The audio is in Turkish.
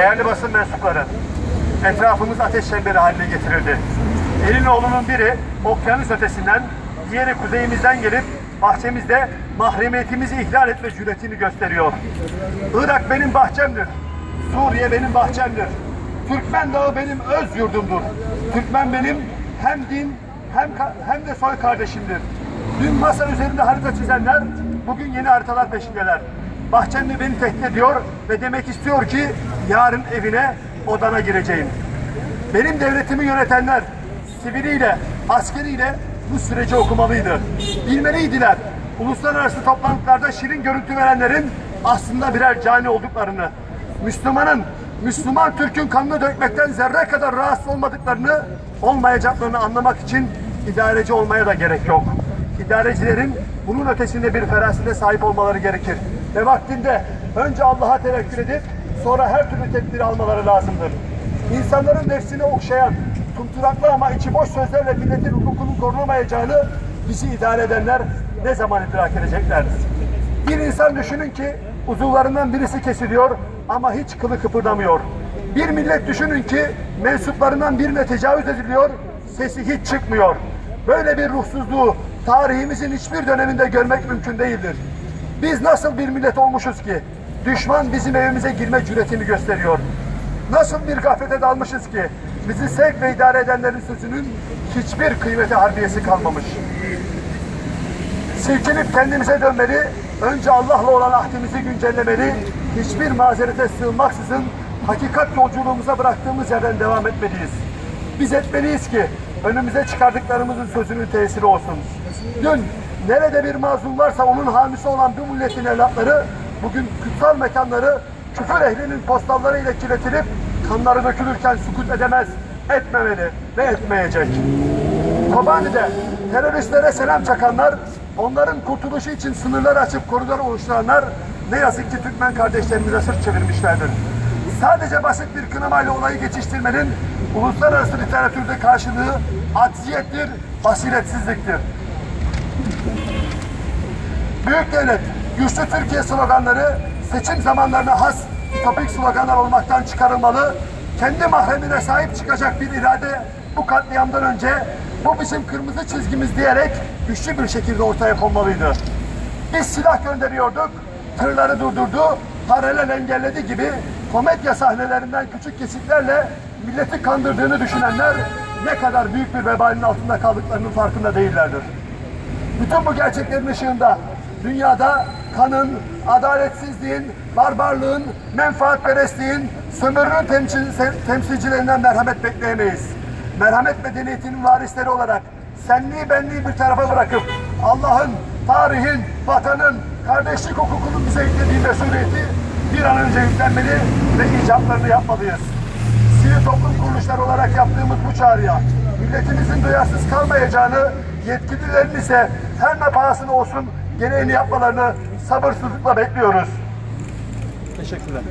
Değerli basın mensupları, etrafımız ateş çemberi haline getirildi. Elin oğlunun biri okyanus ötesinden, diğeri kuzeyimizden gelip bahçemizde mahremiyetimizi ihlal etme cüretini gösteriyor. Irak benim bahçemdir. Suriye benim bahçemdir. Türkmen Dağı benim öz yurdumdur. Türkmen benim hem din hem hem de soy kardeşimdir. Dün masa üzerinde harita çizenler bugün yeni haritalar peşindeler. Bahçemde beni tehdit ediyor ve demek istiyor ki yarın evine odana gireceğim. Benim devletimi yönetenler siviliyle, askeriyle bu süreci okumalıydı. Bilmeliydiler. Uluslararası toplantılarda şirin görüntü verenlerin aslında birer cani olduklarını, Müslümanın, Müslüman Türk'ün kanını dökmekten zerre kadar rahatsız olmadıklarını, olmayacaklarını anlamak için idareci olmaya da gerek yok. İdarecilerin bunun ötesinde bir ferasete sahip olmaları gerekir. Ve vaktinde önce Allah'a tevekkül edip sonra her türlü tedbiri almaları lazımdır. İnsanların nefsini okşayan, tumturaklı ama içi boş sözlerle milletin hukukunun korunamayacağını bizi idare edenler ne zaman idrak edeceklerdir? Bir insan düşünün ki uzuvlarından birisi kesiliyor ama hiç kılı kıpırdamıyor. Bir millet düşünün ki mensuplarından birine tecavüz ediliyor, sesi hiç çıkmıyor. Böyle bir ruhsuzluğu tarihimizin hiçbir döneminde görmek mümkün değildir. Biz nasıl bir millet olmuşuz ki düşman bizim evimize girme cüretini gösteriyor. Nasıl bir gaflete dalmışız ki bizi sevk ve idare edenlerin sözünün hiçbir kıymeti harbiyesi kalmamış. Silkinip kendimize dönmeli, önce Allah'la olan ahdimizi güncellemeli, hiçbir mazerete sığınmaksızın hakikat yolculuğumuza bıraktığımız yerden devam etmeliyiz. Biz etmeliyiz ki önümüze çıkardıklarımızın sözünün tesiri olsun. Dün nerede bir mazlum varsa onun hamisi olan bu milletin evlatları bugün kutsal mekanları küfür ehlinin postallarıyla kirletilip kanları dökülürken sukut edemez, etmemeli ve etmeyecek. Kobani'de teröristlere selam çakanlar, onların kurtuluşu için sınırlar açıp koridor oluşturanlar ne yazık ki Türkmen kardeşlerimize sırt çevirmişlerdir. Sadece basit bir kınamayla olayı geçiştirmenin uluslararası literatürde karşılığı acziyettir, basiretsizliktir. Büyük devlet, güçlü Türkiye sloganları seçim zamanlarına has topik sloganlar olmaktan çıkarılmalı. Kendi mahremine sahip çıkacak bir irade bu katliamdan önce bu bizim kırmızı çizgimiz diyerek güçlü bir şekilde ortaya konmalıydı. Biz silah gönderiyorduk, tırları durdurdu, paralel engelledi gibi komedya sahnelerinden küçük kesitlerle milleti kandırdığını düşünenler ne kadar büyük bir vebalin altında kaldıklarının farkında değillerdir. Bütün bu gerçeklerin ışığında dünyada kanın, adaletsizliğin, barbarlığın, menfaatperestliğin, sömürünün temsil, temsilcilerinden merhamet bekleyemeyiz. Merhamet medeniyetinin varisleri olarak senliği benliği bir tarafa bırakıp Allah'ın, tarihin, vatanın, kardeşlik hukukunun bize yüklediği mesuliyeti bir an önce yüklenmeli ve icablarını yapmalıyız. Sivil toplum kuruluşları olarak yaptığımız bu çağrıya milletimizin duyarsız kalmayacağını, yetkililerin ise her ne pahasına olsun gereğini yapmalarını sabırsızlıkla bekliyoruz. Teşekkürler.